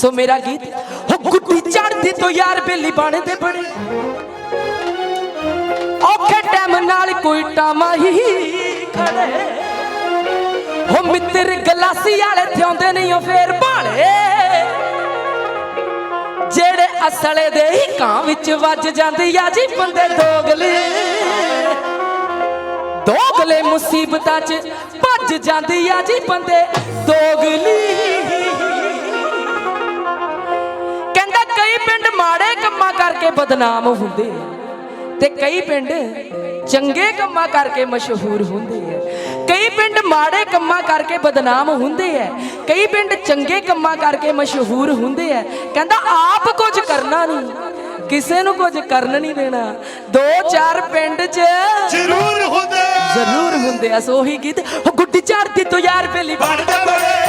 ਸੋ ਮੇਰਾ ਗੀਤ ਹੋ ਗੁੱਡੀ ਚੜਦੀ ਤੋਂ ਯਾਰ ਬੇਲੀ ਬਣਦੇ ਬਣੇ। ਔਖੇ ਟਾਈਮ ਨਾਲ ਕੋਈ ਟਾਮਾ ਹੀ ਖੜੇ। ਹੋ ਮਿੱਤਰ ਗਲਾਸੀ ਵਾਲੇ ਥਿਉਂਦੇ ਨਹੀਂ, ਉਹ ਫੇਰ ਭਾਲੇ ਜਿਹੜੇ ਅਸਲੇ ਦੇ ਹੀ ਕਾਂ ਵਿੱਚ ਵੱਜ ਜਾਂਦੀ ਆ ਜੀ ਬੰਦੇ ਦੋਗਲੇ। ਦੋਗਲੇ ਮੁਸੀਬਤਾਂ 'ਚ ਭੱਜ ਜਾਂਦੀ ਆ ਜੀ ਬੰਦੇ ਦੋਗਲੀ। ਕਰਕੇ ਬਦਨਾਮ ਹੁੰਦੇ ਤੇ ਕਈ ਪਿੰਡ ਚੰਗੇ ਕੰਮਾਂ ਕਰਕੇ ਮਸ਼ਹੂਰ ਹੁੰਦੇ ਐ ਕਈ ਪਿੰਡ ਮਾੜੇ ਕੰਮਾਂ ਕਰਕੇ ਬਦਨਾਮ ਹੁੰਦੇ ਐ ਕਈ ਪਿੰਡ ਚੰਗੇ ਕੰਮਾਂ ਕਰਕੇ ਮਸ਼ਹੂਰ ਹੁੰਦੇ ਐ ਕਹਿੰਦਾ ਆਪ ਕੁਝ ਕਰਨਾ ਨਹੀਂ। ਕਿਸੇ ਨੂੰ ਕੁਝ ਕਰਨ ਨਹੀਂ ਦੇਣਾ। ਦੋ ਚਾਰ ਪਿੰਡ 'ਚ ਜ਼ਰੂਰ ਹੁੰਦੇ ਜ਼ਰੂਰ ਹੁੰਦੇ ਐ ਸੋ ਗੀਤ ਉਹ ਗੁੱਡੀ ਚੜਦੀ ਤੋਂ ਯਾਰ ਬੇਲੀ ਬਣਦਾ ਬੜੇ।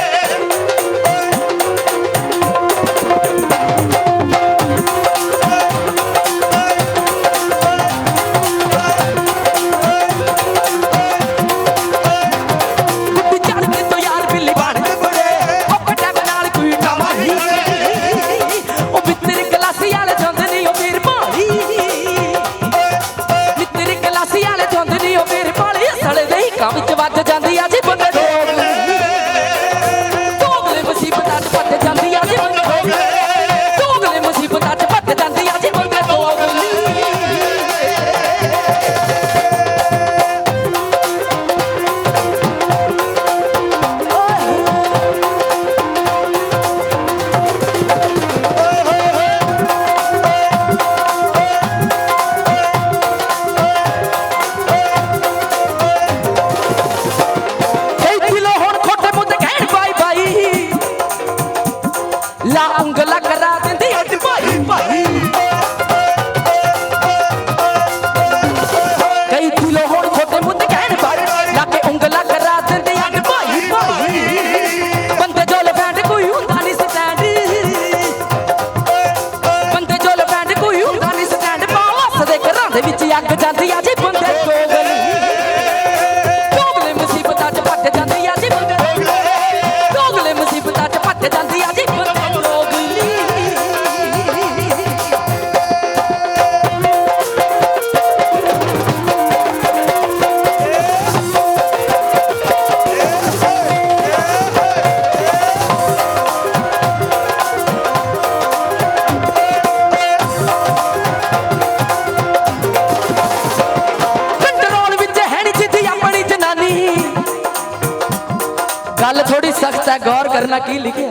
ਗੱਲ ਥੋੜੀ ਸਖਤ ਹੈ, ਗੌਰ ਕਰਨਾ ਕੀ ਲਿਖਿਆ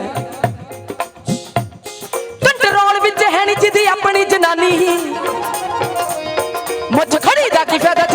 ਕੰਟਰੋਲ ਵਿੱਚ ਹੈ ਨਹੀਂ ਜਿਹਦੀ ਆਪਣੀ ਜਨਾਨੀ। ਹੀ ਮੁੱਛ ਖੜੀ ਦਾ ਕੀ ਫਾਇਦਾ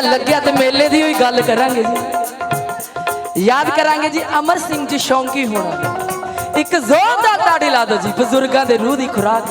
ਮੇਲਾ ਲੱਗਿਆ ਤੇ ਮੇਲੇ ਦੀ ਹੀ ਗੱਲ ਕਰਾਂਗੇ ਜੀ। ਯਾਦ ਕਰਾਂਗੇ ਜੀ, ਅਮਰ ਸਿੰਘ ਜੀ ਸ਼ੌਂਕੀ ਹੋਣਾ। ਇੱਕ ਜ਼ੋਰਦਾਰ ਤਾੜੀ ਲਾ ਦਿਓ ਜੀ, ਬਜ਼ੁਰਗਾਂ ਦੇ ਰੂਹ ਦੀ ਖੁਰਾਕ